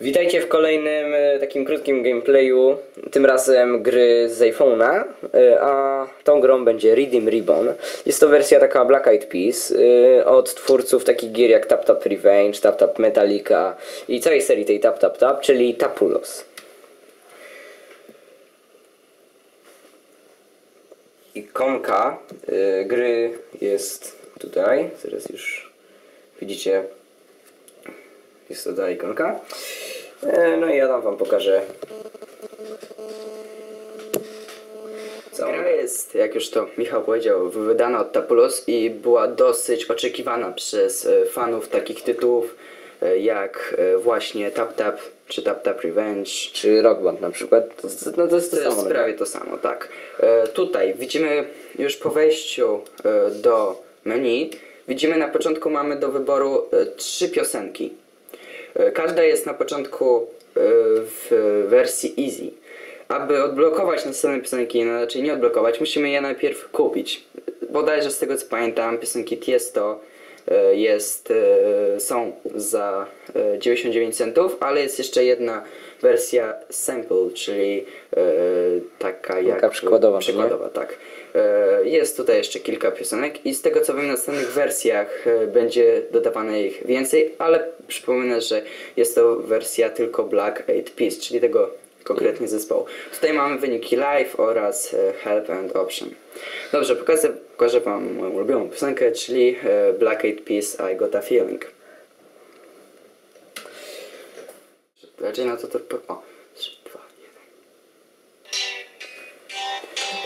Witajcie w kolejnym e, takim krótkim gameplayu, tym razem gry z iPhone'a, e, a tą grą będzie Redeem Ribbon. Jest to wersja taka Black Eyed Peas e, od twórców takich gier jak Tap Tap Revenge, Tap Tap Metallica i całej serii tej Tap Tap Tap, czyli Tapulos. Ikonka gry jest tutaj, teraz już widzicie jest to ta ikonka. E, No i ja tam wam pokażę. Co? Gra jest, jak już to Michał powiedział, wydana od Tapulos i była dosyć oczekiwana przez e, fanów takich tytułów e, jak właśnie Tap Tap czy Tap Tap Revenge. Czy Rock Band na przykład? No to jest to, To jest samo. prawie to samo, tak. Tutaj widzimy już po wejściu do menu, widzimy na początku mamy do wyboru trzy piosenki. E, każda jest na początku e, w wersji easy. Aby odblokować następne piosenki, no raczej nie odblokować, musimy je najpierw kupić. Bodajże z tego co pamiętam, piosenki Tiesto jest, e, są za e, 99 centów, ale jest jeszcze jedna wersja sample, czyli e, taka jak Taka przykładowa, przykładowa tak. E, Jest tutaj jeszcze kilka piosenek i z tego co wiem w następnych wersjach e, będzie dodawane ich więcej, ale przypomnę, że jest to wersja tylko Black Eyed Peas, czyli tego konkretnie zespołu. Tutaj mamy wyniki live oraz e, help and option. Dobrze, pokażę, pokażę wam moją ulubioną piosenkę, czyli e, Black Eyed Peas I Got a Feeling. Raczej na to to... O, 3, 2,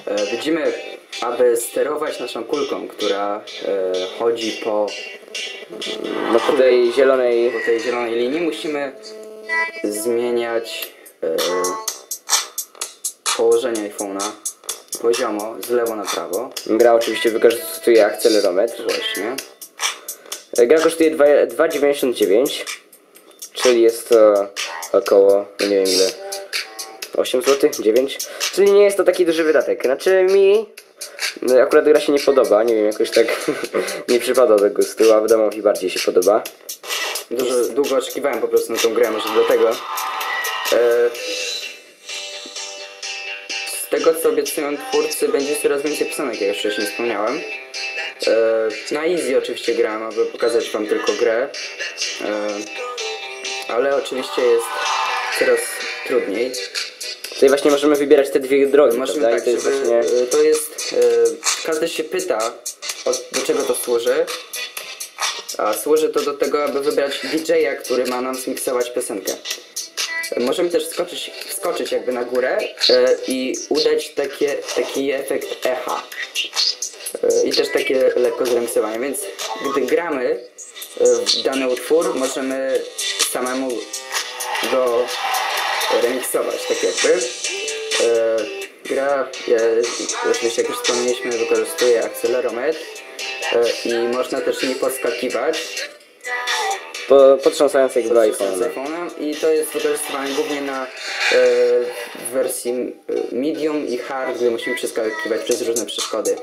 1. E, Widzimy, aby sterować naszą kulką, która e, chodzi po, No po tej zielonej... po tej zielonej linii, musimy zmieniać e, położenie iPhone'a poziomo, z lewo na prawo. Gra oczywiście wykorzystuje akcelerometr. Właśnie. E, Gra kosztuje dwa- 2,99 czyli jest to około, no nie wiem ile, 8 zł, 9 czyli nie jest to taki duży wydatek. Znaczy mi no, akurat gra się nie podoba, nie wiem, jakoś tak nie przypada do gustu, a Adamowi bardziej się podoba. Dużo, długo oczekiwałem po prostu na tą grę, może dlatego. E, z tego co obiecują twórcy, będzie coraz więcej piosenek, jak już wcześniej wspomniałem. E, na easy oczywiście grałem, aby pokazać wam tylko grę. E, ale oczywiście jest coraz trudniej. Tutaj właśnie możemy wybierać te dwie drogi, Możemy prawda? Tak, to jest żeby, właśnie... to jest, każdy się pyta, do czego to służy. A służy to do tego, aby wybrać DJ-a, który ma nam zmiksować piosenkę. Możemy też wskoczyć, wskoczyć jakby na górę e, i udać takie, taki efekt echa. E, I też takie lekko zremiksowanie, więc gdy gramy e, w dany utwór, możemy samemu go remiksować, tak jakby. Gra, oczywiście jak już wspomnieliśmy, wykorzystuje akcelerometr i można też nie podskakiwać Po, potrząsając jakby z iPhone. iPhone'em i to jest wykorzystywane głównie na e, w wersji e, medium i hard, gdy musimy przeskakiwać przez różne przeszkody.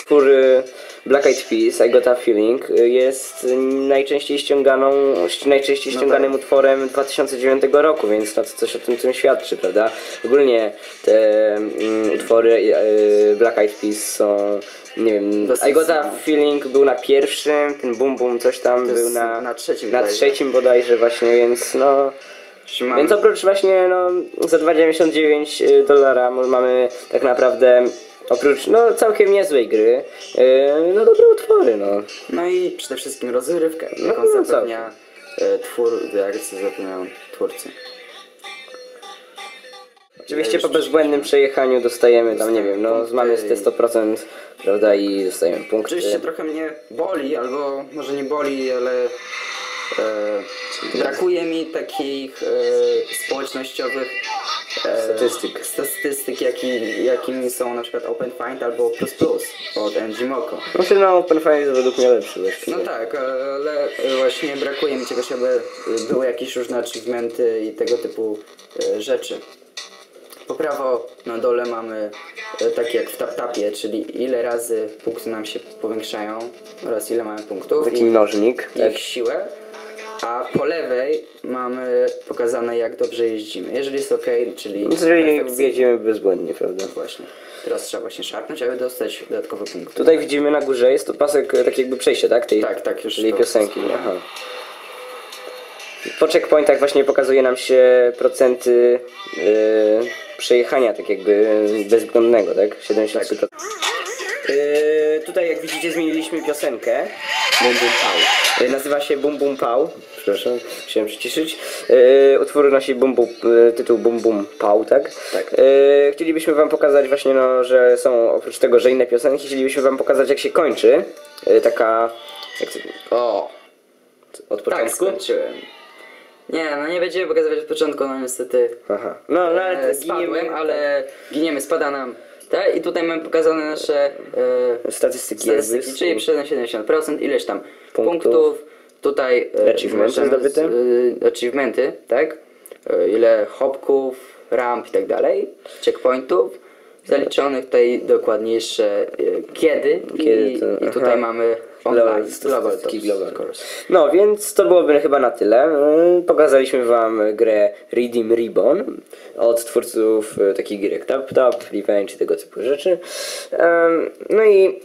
Utwór y, Black Eyed Peas, I Got a Feeling y, jest y, najczęściej ściąganą, najczęściej No ściąganym tak. utworem 2009 roku, więc no to coś o tym, tym świadczy, prawda? Ogólnie te mm, utwory y, Black Eyed Peas są, nie wiem, Dosyć I Got a. Feeling był na pierwszym, ten Boom Boom coś tam był na, na trzecim na bodajże. trzecim bodajże właśnie, więc no... Mamy- Więc oprócz właśnie no, za 2,99 dolara mamy tak naprawdę oprócz no całkiem niezłej gry, yy, no dobre utwory, no. No i przede wszystkim rozrywkę, No, jaką no, zapewnia e, twór, jak co zapewniają twórcy. Oczywiście po bezbłędnym przejechaniu dostajemy tam, nie wiem, no mamy z te i- 100%, prawda, i dostajemy punkty. Oczywiście trochę mnie boli, albo może nie boli, ale e, brakuje mi takich e, społecznościowych Statystyk. statystyk jaki, jakimi są na przykład Open Find albo Plus Plus od NG Moko. Znaczy no OpenFire jest według mnie lepszy. No tak, ale właśnie brakuje mi czegoś, aby były jakieś różne achievementy i tego typu e, rzeczy. Po prawo na dole mamy e, takie jak w tap-tapie, czyli ile razy punkty nam się powiększają oraz ile mamy punktów Taki mnożnik. Tak. ich siłę. A po lewej mamy pokazane jak dobrze jeździmy. Jeżeli jest ok, czyli Jeżeli perfekcyjnie. jedziemy bezbłędnie, prawda? Właśnie. Teraz trzeba właśnie szarpnąć, aby dostać dodatkowy punkt. Tutaj widzimy na górze, jest to pasek, e, tak jakby przejście, tak? Tej, Tak, tak, już Czyli to- piosenki, aha. Po checkpointach właśnie pokazuje nam się procenty e, przejechania, tak jakby bezwzględnego, tak? 73%. E, tutaj jak widzicie zmieniliśmy piosenkę. Bum Bum Pał. E, nazywa się Bum Bum Pał. Przepraszam, chciałem przyciszyć. E, utwór nosi bum, bum, e, tytuł Bum Bum Pał, tak? Tak. Chcielibyśmy wam pokazać właśnie, no, że są oprócz tego, że inne piosenki, chcielibyśmy wam pokazać jak się kończy. Taka... Jak to, O! od Tak, początku? skończyłem. Nie, no nie będziemy pokazywać od początku, no niestety. Aha. No, ale E, giniemy, ale giniemy, spada nam. Tak? I tutaj mamy pokazane nasze e, Statystyki, statystyki, czyli przeszedłem 70%, ileś tam Punktów. punktów. Tutaj e, Achievementy zdobyte? e, achievementy, tak? E, ile hopków, ramp i tak dalej, checkpointów zaliczonych, tutaj dokładniejsze e, kiedy, Kiedy i, to- i tutaj aha. mamy Global, global, course. No, więc to byłoby chyba na tyle. Yy, Pokazaliśmy wam grę Redeem Ribbon od twórców yy, takich gier jak Tap Tap, Revenge i tego typu rzeczy. Em, No i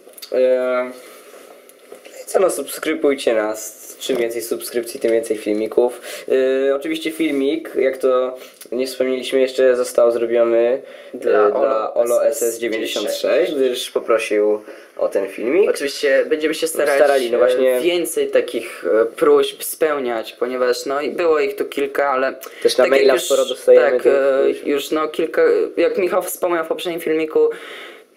co no, subskrybujcie nas. Czym więcej subskrypcji, tym więcej filmików. Yy, oczywiście filmik, jak to nie wspomnieliśmy jeszcze, został zrobiony Dla yy, dla Olo Olo SS96, gdyż poprosił o ten filmik. Oczywiście będziemy się starać Starali, no właśnie. e, więcej takich e, próśb spełniać, ponieważ no i było ich tu kilka, ale Też na tak maila już, sporo dostajemy Tak, już no kilka, jak Michał wspomniał w poprzednim filmiku,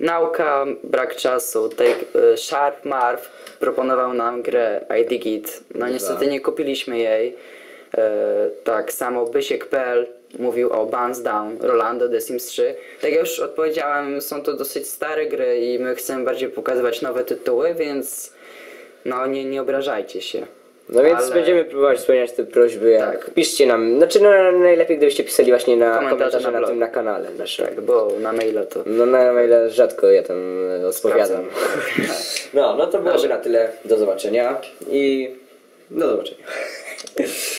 nauka, brak czasu, tak e, Sharp Marv proponował nam grę iDigit, no niestety nie kupiliśmy jej. E, tak samo Bysiek.pl mówił o Buns Down, Rolando, The Sims 3. Tak jak już odpowiedziałem, są to dosyć stare gry i my chcemy bardziej pokazywać nowe tytuły, więc no nie, nie obrażajcie się. No więc Ale- będziemy próbować spełniać te prośby. Jak Tak. Piszcie nam. Znaczy no, najlepiej gdybyście pisali właśnie na Komentarze komentarze na na, tym na kanale naszym. Tak, bo na maila to... No na maile rzadko ja tam odpowiadam. No, no to byłoby na tyle. Do zobaczenia i do zobaczenia.